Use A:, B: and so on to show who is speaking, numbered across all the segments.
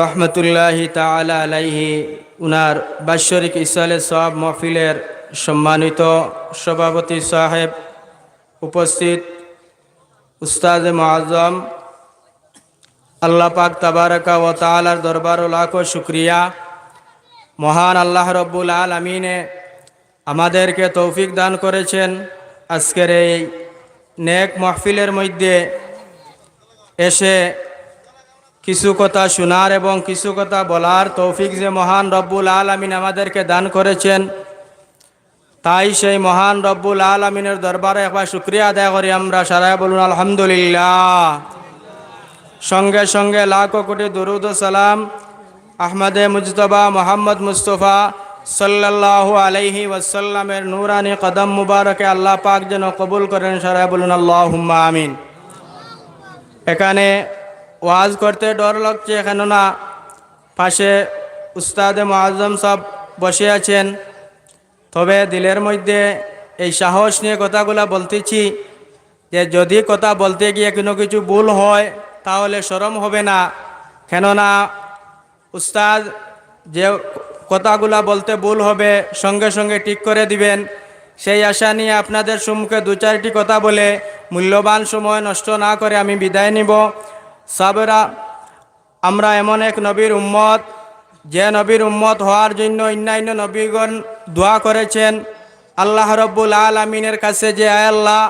A: রহমতুল্লাহ তালা আলাইহি, উনার বাৎসরিক ইসালে সব মহফিলের সম্মানিত সভাপতি সাহেব উপস্থিত উস্তাদ মুআজ্জম, আল্লাহ পাক তাবারকা ও তালার দরবার লাখো শুক্রিয়া। মহান আল্লাহ রব্বুল আলমিনে আমাদেরকে তৌফিক দান করেছেন আজকের এই নেক মহফিলের মধ্যে এসে কিছু কথা শোনার এবং কিছু কথা বলার তৌফিক যে মহান রব্বুল আলমিন আমাদেরকে দান করেছেন, তাই সেই মহান রব্বুল আলমিনের দরবারে একবার শুক্রিয়া আদায় করি আমরা সারাই বলুন, আলহামদুলিল্লাহ। সঙ্গে সঙ্গে লাখো কোটি দরুদ সালাম আহমদে মুজতবা মোহাম্মদ মুস্তফা সাল্লাল্লাহু আলাইহি ওয়াসাল্লামের নূরানি কদম মুবারকে আল্লাহ পাক যেন কবুল করেন সারাই বলুন আল্লাহ আমিন। এখানে ওয়াজ করতে ডর লাগছে কেননা পাশে উস্তাদে মোয়াজ্জম সব বসে আছেন। তবে দিলের মধ্যে এই সাহস নিয়ে কথাগুলো বলতেছি যে যদি কথা বলতে গিয়ে কোনো কিছু ভুল হয়, তাহলে সরম হবে না। কেননা উস্তাদ যে কথাগুলা বলতে ভুল হবে, সঙ্গে সঙ্গে ঠিক করে দিবেন। সেই আশা নিয়ে আপনাদের সম্মুখে দু চারটি কথা বলে মূল্যবান সময় নষ্ট না করে আমি বিদায় নিব। সাবরা, আমরা এমন এক নবীর উম্মত, যে নবীর উম্মত হওয়ার জন্য অন্যান্য নবীগণ দোয়া করেছেন, আল্লাহ রব্বুল আল আমিনের কাছে যে, আয় আল্লাহ,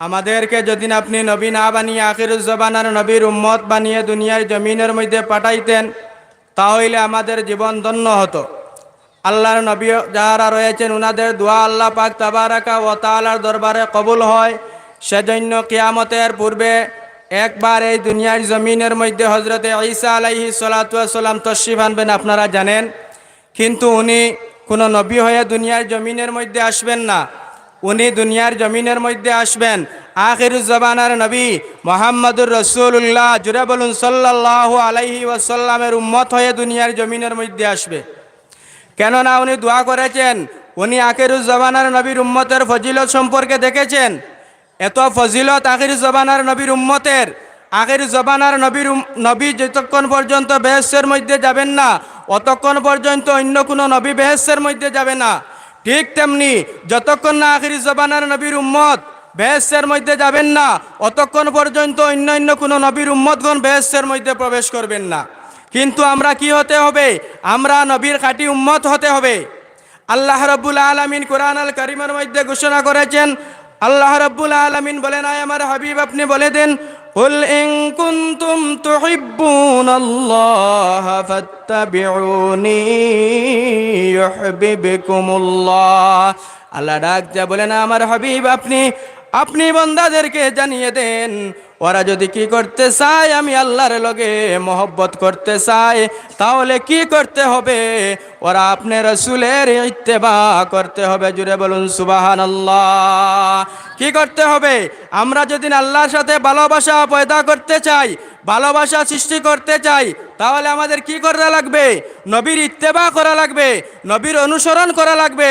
A: আমাদেরকে যদি আপনি নবী না বানিয়ে আখিরুজ্জবানার নবীর উম্মত বানিয়ে দুনিয়ার জমিনের মধ্যে পাঠাইতেন, তাহলে আমাদের জীবন ধন্য হতো। আল্লাহর নবী যাহারা রয়েছেন, উনাদের দোয়া আল্লাহ পাক তাবারাকা ও তালার দরবারে কবুল হয়। সেজন্য কিয়ামতের পূর্বে একবার এই দুনিয়ার জমিনের মধ্যে হজরতে ঈসা আলাইহি সালাতাম তশরিফ আনবেন, আপনারা জানেন। কিন্তু উনি কোনো নবী হয়ে দুনিয়ার জমিনের মধ্যে আসবেন না। উনি দুনিয়ার জমিনের মধ্যে আসবেন। আখিরুজ্জবানার নবী মোহাম্মদুর রসুল্লাহ জুড়ে বলুন সাল্লাহ আলাইহি ওয়াসাল্লামের উম্মত হয়ে দুনিয়ার জমিনের মধ্যে আসবে। কেননা উনি দোয়া করেছেন, উনি আখিরুজ্জবানার নবীর উম্মতের ফজিলত সম্পর্কে দেখেছেন। এত ফজিলত আখির জবানার নবীর উম্মতের, আখির জবানার নবীর নবী যতক্ষণ পর্যন্ত বেহেসের মধ্যে যাবেন না, অতক্ষণ পর্যন্ত অন্য কোনো নবী বেহেসের মধ্যে যাবে না। ঠিক তেমনি যতক্ষণ না আখির জবানার নবীর উম্মত বেহেসের মধ্যে যাবেন না, অতক্ষণ পর্যন্ত অন্য অন্য কোনো নবীর উম্মতগণ বেহেসের মধ্যে প্রবেশ করবেন না। কিন্তু আমরা কি হতে হবে? আমরা নবীর খাঁটি উম্মত হতে হবে। আল্লাহ রব্বুল আলমিন কোরআন আল করিমের মধ্যে ঘোষণা করেছেন আল্লাহ রব্বুল আলমিন বলেন আয় আমার হাবিব আপনি বলে দেন قل إن كنتم تحبون الله فاتبعوني يحببكم الله আল্লাহ ডাক যা বলেন আমার হাবিব আপনি আপনি বন্দাদেরকে জানিয়ে দেন ওরা যদি কি করতে চায় আমি আল্লাহর লগে মহব্বত করতে চাই তাহলে কি করতে হবে ওরা আপনি রসুলের ইত্তেবা করতে হবে জুড়ে বলুন সুবাহান আল্লাহ কি করতে হবে? আমরা যদি আল্লাহর সাথে ভালোবাসা পয়দা করতে চাই, ভালোবাসা সৃষ্টি করতে চাই, তাহলে আমাদের কি করা লাগবে? নবীর ইত্তেবা করা লাগবে, নবীর অনুসরণ করা লাগবে।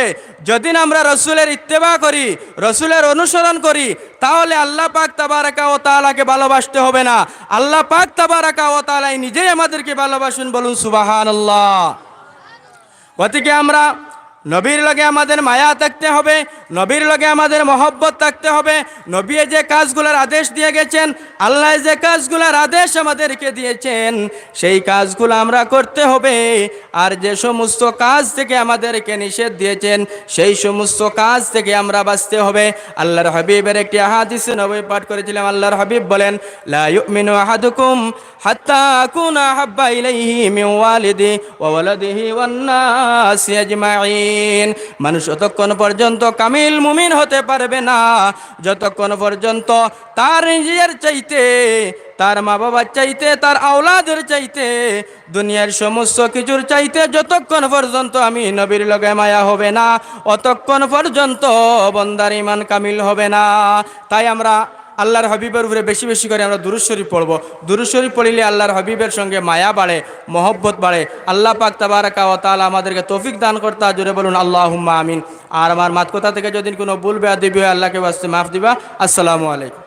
A: যদি আমরা রসুলের ইত্তেবা করি, রসুলের অনুসরণ করি, তাহলে আল্লাহ পাক তাবারাকা ও তালাকে ভালোবাসতে হবে না। আল্লাহ পাক তাবারাকা ও তালাই নিজেই আমাদেরকে ভালোবাসুন বলুন সুবাহান আল্লাহ গতিকে আমরা নবীর লগে আমাদের মায়া থাকতে হবে, নবীর লগে আমাদের মহব্বত থাকতে হবে। নবী যে কাজগুলোর আদেশ দিয়ে গেছেন, আল্লাহ যে কাজগুলোর আদেশ আমাদেরকে দিয়েছেন, সেই কাজগুলো আমরা করতে হবে। আর যে সমস্ত কাজ থেকে আমাদেরকে নিষেধ দিয়েছেন, সেই সমস্ত কাজ থেকে আমরা বাঁচতে হবে। আল্লাহর হাবিবের একটি আহাদিস নবী পাঠ করেছিলাম আল্লাহর হাবিব বলেন, লা ইউমিনু আহাদুকুম হাত্তা হাব্বা ইলাইহি মিন ওয়ালিদি ওয়া ওয়ালাদিহি ওয়ান আজমাইন মানুষ যতক্ষণ পর্যন্ত কামিল মুমিন হতে পারবে না। যতক্ষণ পর্যন্ত তার নিজের চাইতে, তার মা বাবার চাইতে, তার আওলাদের চাইতে, দুনিয়ার সমস্ত কিছুর চাইতে যতক্ষণ পর্যন্ত আমি নবীর লগে মায়া হবে না, অতক্ষণ পর্যন্ত বন্দার ইমান কামিল হবে না। তাই আমরা আল্লাহর হাবিবের উপরে বেশি বেশি করে আমরা দুরুদ শরীফ পড়ব। দুরুদ শরীফ পড়িলে আল্লাহর হাবিবের সঙ্গে মায়া বাড়ে, মহব্বত বাড়ে। আল্লাহ পাক তাবারাকা ও তাআলা আমাদেরকে তৌফিক দান করতে জুড়ে বলুন আল্লাহ আমিন। আর আমার মাত কথা থেকে যদি কোনো ভুল বেয়া দিবি হয় আল্লাহকে বাস্তে মাফ দিবা, আসসালামু আলাইকুম।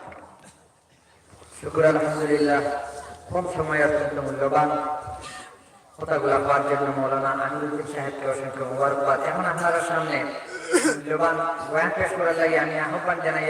B: আমি আহ্বান জানাই